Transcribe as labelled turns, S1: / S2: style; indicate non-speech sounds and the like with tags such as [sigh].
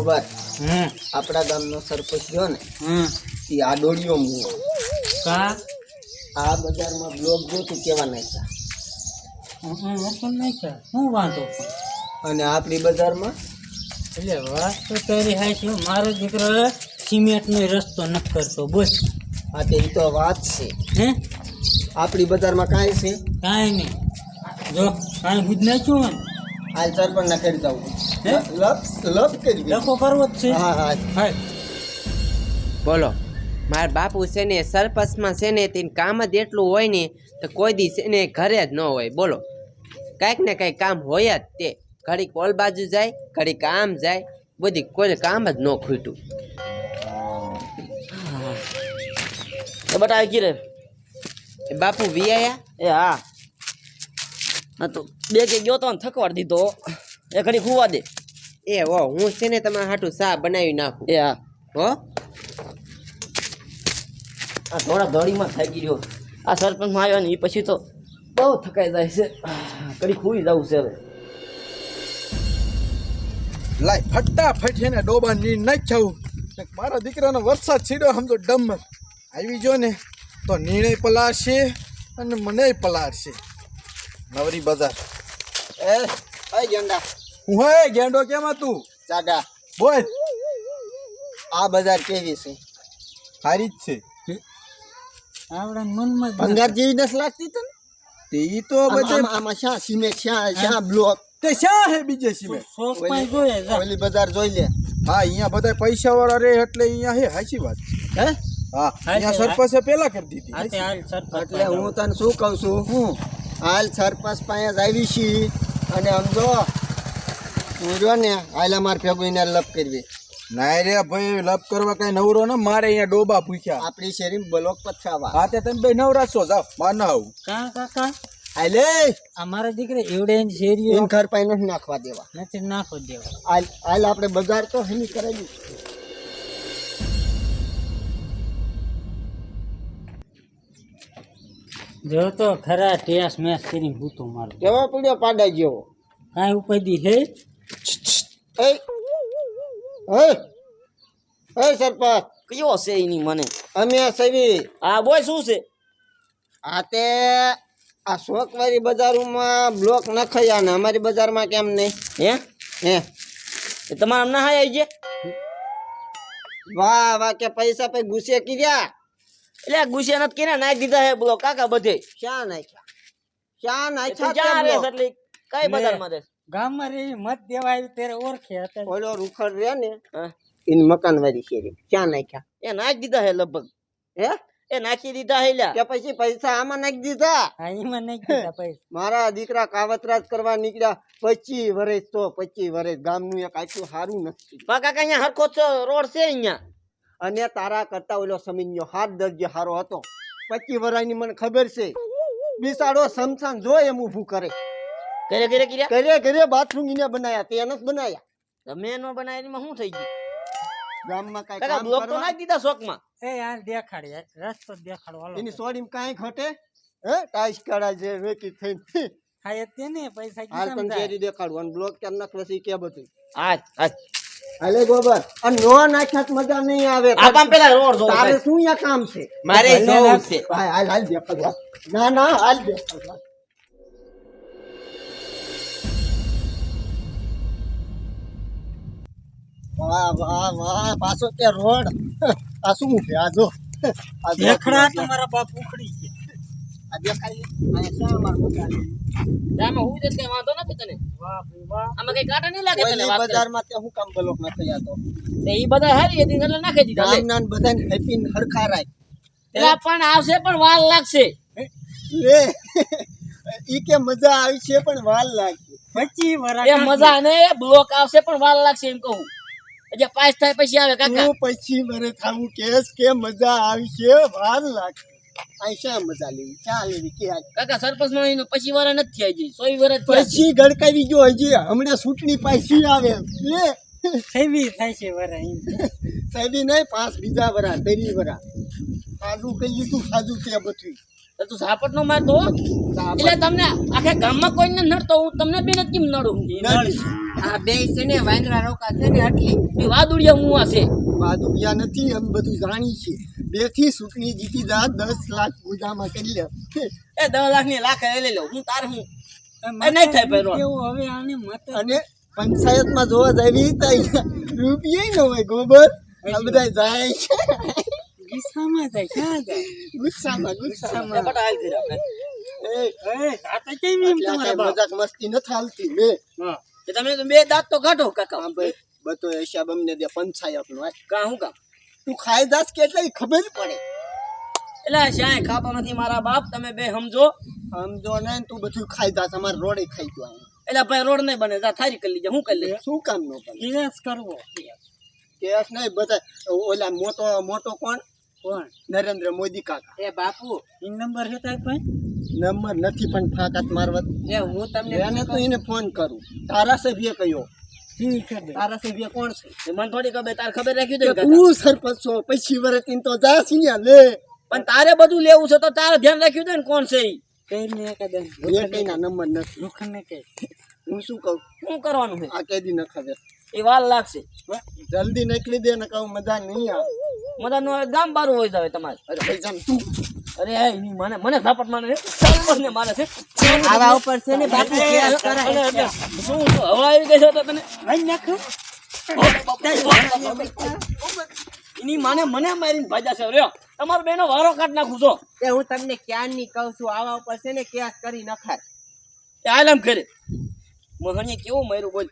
S1: ગોબર
S2: હમ.
S1: આપણા ગામનો સરપંચ ગયો ને
S2: હમ.
S1: એ આ ડોળીઓ મૂવો
S2: કા?
S1: આ બજારમાં બ્લોક જો તું કેવા નાખ્યા?
S2: હમ ઓપન નાખ્યા? શું વાંધો?
S1: અને આપણી બજારમાં?
S2: એટલે વાત તો તારી હાય છે મારો દીકરો સિમેન્ટનો રસ્તો ન કરતો. બસ
S1: હા તે તો વાત છે.
S2: હે?
S1: આપણી બજારમાં કાંઈ છે?
S2: કાંઈ નહીં. જો કાંઈ બુજ નાખ્યું
S1: હાલ સરપંચ ના કરી દઉં? લપ કરી
S2: લખો કરવો જ છે.
S1: હા
S3: બોલો. મારા બાપુ છે ને સરપંચમાં છે ને તેને કામ જ એટલું હોય ને તો કોઈ દી છે ને ઘરે જ ન હોય. બોલો. કાંઈક ને કાંઈક કામ હોય જ તે. ઘડીક ઓલ બાજુ જાય ઘડીક આમ જાય. બધી કોઈ કામ જ ન ખૂટ્યું
S4: એ બટા આવી ગઈ રે.
S3: એ બાપુ વિયાયા
S4: એ હા. હા તો બે કે ગયો તો ને થકવાડ દીધો. એ ઘડી ખુવા દે.
S3: એ હો હું છે ને તમારા હાટું સા બનાવી નાખું.
S4: એ હા.
S3: હો?
S4: આ થોડા દોડીમાં થાકી ગયો. આ સરપંચમાં આવ્યો ને એ પછી તો બહુ થકાઈ જાય છે. ઘડી ખુઈ જવું છે હવે.
S5: લાય ફટાફટ એને ડોબા ની નાખ્યું. ને મારા દીકરાનો વરસાદ છીડ્યો સમજો ડમ આવી જો ને તો નિર્ણય પલાળશે અને મને પલાળશે. નવરી બજાર.
S1: એ ગેંડા
S5: હું હે ગેંડો કેમ હતું
S1: ચાગા
S5: બોલ.
S1: આ બજાર કેવી છે?
S5: સારી જ છે.
S2: આપણા મનમાં
S1: ભંગાર જેવી નસ લાગતી તને?
S5: તેવી તો બધે
S1: આમાં શા સીમે શા શા બ્લોક?
S5: તે શા હે બીજે સીમે?
S2: શોખ પણ જોઈએ
S1: ઓલી બજાર જોઈ લે.
S5: હા અહીંયા બધા પૈસા વાળા રે એટલે અહીંયા હે હાચી વાત.
S1: હે?
S5: હા અહીંયા સરપંચે પેલા કરી દીધી.
S2: આ તે હાલ સરપંચ
S1: એટલે હું તને શું કહું છું? હું? હાલ સરપંચ પાસે જ આવી છી. અને સમજો હું રહ્યો ને હાલ અમારે ભેગું લપ કરવી.
S5: ના રે ભાઈ લપ કરવા કઈ નવરો ને મારે અહીંયા ડોબા પૂછ્યા.
S1: આપણી શેરી બ્લોક પથરાવા.
S5: હા તે તમે બે નવરા છો જાઓ માર ના આવું.
S2: કા કાકા
S1: હાલે
S2: આ મારા દીકરા એવડે એની શેરી
S1: એમ ઘર પાસે નથી નાખવા દેવા.
S2: નથી નાખવા દેવા.
S1: હાલ આપણે બજાર તો હની કરેલી
S2: જો તો ખરા ટેસ મેસ કરીને ભૂતું મારું.
S1: કેવા પડ્યો પાડા જેવો?
S2: કાંઈ ઉપાધી હે?
S1: એ સરપંચ.
S4: કયો છે એની મને?
S1: અમે સવી.
S4: હા બોય શું છે?
S1: આ તે આ શોકવારી બજારોમાં બ્લોક નખાયા ને અમારી બજારમાં કેમ નહીં?
S4: હે?
S1: હે.
S4: તમારા ના હાય આવી ગયા?
S1: વાહ વાહ કે પૈસા પૈ ગુસ્સે કર્યા.
S4: એટલે ગુસ્સે નથી કેને નાખી દીધા હે બોલો કાકા બધે.
S1: શા નાખ્યા?
S4: તું
S1: નાખ્યા
S4: એટલે કઈ બજારમાં રહેશ
S2: ગામમાં રે મત દેવા આવી ત્યારે ઓળખે હતા.
S1: ઓલો રૂખડ રે ને ઇન મકાન વાળી શેરી. ક્યાં નાખ્યા?
S4: એ નાખી દીધા હે લગભગ.
S1: હે?
S4: એ નાખી દીધા હે
S1: કે પછી પૈસા આમાં નાખી દીધા?
S2: હા એમાં નહીં કીધા પૈસા. [laughs]
S1: મારા દીકરા કાવતરાજ કરવા નીકળ્યા પચી વર્ષ તો પચી વર્ષ ગામનું એક આટલું સારું નથી.
S4: પા કાકા અહીંયા હરખો છો રોડ છે અહીંયા.
S1: અને તારા કરતા ઓલો સમીનનો હાથ દરજ્યો સારો હતો. પચી વર્ષની મને ખબર છે. બિસાડો સમસાન જો એમ ઊભું કરે.
S4: ઘરે કરે કર્યા?
S1: કરે કરે બાથરૂમ ઇને બનાયા તે નથી બનાયા.
S4: તમે નો બનાવ્યા એમાં શું થઈ ગયું?
S1: ગામમાં કાઈ
S4: કાકા
S1: કામ
S4: બ્લોક તો ના દીધા શોકમાં
S2: એ યાર દેખાડ યાર રસ્તો દેખાડો હાલો
S1: એની સોડીમ કાઈ ઘટે હે ટાઈસ કાઢા જે વેકી થઈ
S2: હા. એ તેને પૈસા
S1: હાલ
S2: કીધા
S1: તને દેખાડો અને બ્લોક કેમ નાખ કે બધું.
S4: આજ આજ
S1: હાલે ગોબર. અને નો નાખ્યા મજા નહીં આવે.
S4: આ કામ પેલા રોડ જો
S1: તારે શું અહીંયા કામ છે?
S3: મારે જોવું છે.
S1: હાલ હાલ હાલ દેખાડવા. ના ના હાલ દેખાડવા. વાહ વાહ વાહ પાછો તે રોડ. આ શું છે આ જો. આ
S2: દેખડા તમારા બાપ ઉખડી ગયા.
S1: આ દેખાય? શા
S4: હું જ વાંધો નથી તને?
S2: વાહ ભાઈ વાહ.
S4: આમાં કઈ કાંટા નહીં લાગે તને વાત
S1: બજારમાં તે હું કામ બ્લોક ના થયા તો.
S4: તે ઈ બધા હારી હતી એટલે નાખી દીધા લે.
S1: ગામના ને બધાને હેપી હરખા રાય.
S4: એટલે પણ આવશે પણ વાલ લાગશે.
S1: લે. ઈ કે મજા આવી છે પણ વાલ લાગશે.
S2: પચી વરા
S4: એ મજા ને બ્લોક આવશે પણ વાલ લાગશે એમ કહું. એટલે પાસ થાય પછી આવે કાકા?
S1: હું પછી મારે થાવું કેસ કે મજા આવી છે વાર લાગશે આ શા મજા લેવી? ચાલે લેવી કે
S4: કાકા સરપંચ નો એનો પછી વાર નથી થયા હજી. સોય વર
S1: પછી ગડકાવી ગયો હજી. હમણાં ચૂંટણી પાછી આવે? લે.
S2: સેવી થાય છે વર
S1: સાહેબી નહીં પાંચ બીજા વરા તેરી વરા. સાદું કહી તું સાદું કે બધું
S4: તો સાપટ નો મારતો એટલે તમને આખા ગામમાં કોઈને નડતો હું તમને બી નથી કેમ નડું?
S3: આ બે છે ને વાંદરા રોકા છે ને આટલી.
S4: એ વાદુડિયા મુવા છે.
S1: વાદુડિયા નથી એમ બધું જાણી છે. બેથી ચૂંટણી જીતી જા દસ લાખ પૂજામાં કરી લે.
S4: એ દસ લાખની લાખ એ લઈ લઉં હું તાર હું? એ નહીં થાય પેલો
S2: કેવું હવે આને મત
S1: અને પંચાયતમાં જોવા જાય તો રૂપિયા ન હોય ગોબર. આ બધા જાય છે.
S2: ગુસ્સામાં જાય ક્યાં જાય
S1: ગુસ્સામાં
S4: આપણે
S1: એ
S2: કેમ એમ તમારા
S1: મજાક મસ્તી
S4: કે તમે તો બે દાંત તો કાઢો કાકા.
S1: આમ ભાઈ બતો હિસાબ અમને દે પંચાયત નો
S4: કા હું કામ
S1: તું ખાઈ દાસ કેટલી ખબર પડે.
S4: એટલે શ્યાય ખાતો નથી મારા બાપ તમે બે સમજો.
S1: સમજો ને તું બધું ખાઈ દાસ અમારે રોડે ખાઈ ગયો
S4: એટલે ભાઈ રોડ નહીં બને જા થારી કરી લીજે હું કરી લઈએ
S1: શું કામ નો કરે
S2: કેસ કરવો.
S1: કેસ નહીં બધા ઓલા મોટો મોટો કોણ?
S2: કોણ?
S1: નરેન્દ્ર મોદી કાકા.
S3: એ બાપુ
S2: એ નંબર છે તાર પાસે?
S1: નંબર નથી પણ ફાકાત મારવત
S3: એ હું તમને
S1: એને તો એને ફોન કરું. ધારાસભ્ય કયો?
S2: ઠીક છે
S1: કોણ છે?
S4: મને થોડી ખબર તાર ખબર રાખ્યું છે
S1: તું સરપંચ છો પછી વર્ષ તો જા સિયા લે.
S4: પણ તારે બધું લેવું છે તો તારે ધ્યાન રાખ્યું ને કોણ છે ઈ.
S2: કઈને
S1: એ કઈ નંબર નથી.
S2: લોખંડને કહે
S1: હું શું કહું?
S4: શું કરવાનું છે?
S1: આ કેદી ન ખબર
S4: એ વાર લાગશે.
S1: જલ્દી નીકળી દે ને કહું મજા નહીં આવે.
S4: મજા નો ગામ બારું હોય જાવે તમારે.
S1: અરે ભાઈ જામ તું.
S4: અરે હે ઈ મને મને ઝાપટ મારે છે સરપંચ ને મારે છે.
S3: આવા ઉપર છે ને બાપુ કેસ કરાય
S4: અને શું શું હવા આવી ગઈ છે તો તને?
S2: ભાઈ નાખ.
S4: એની માને મને મારીને ભાજા છે. રહ્યો તમારો બેનો વારો કાઢ નાખું છો.
S3: એ હું તમને ક્યાં ની કહું છું? આવા ઉપર છે ને કેસ કરી નખાય.
S4: એ આલમ કરે. મહણીએ કેવું માર્યું બોલ?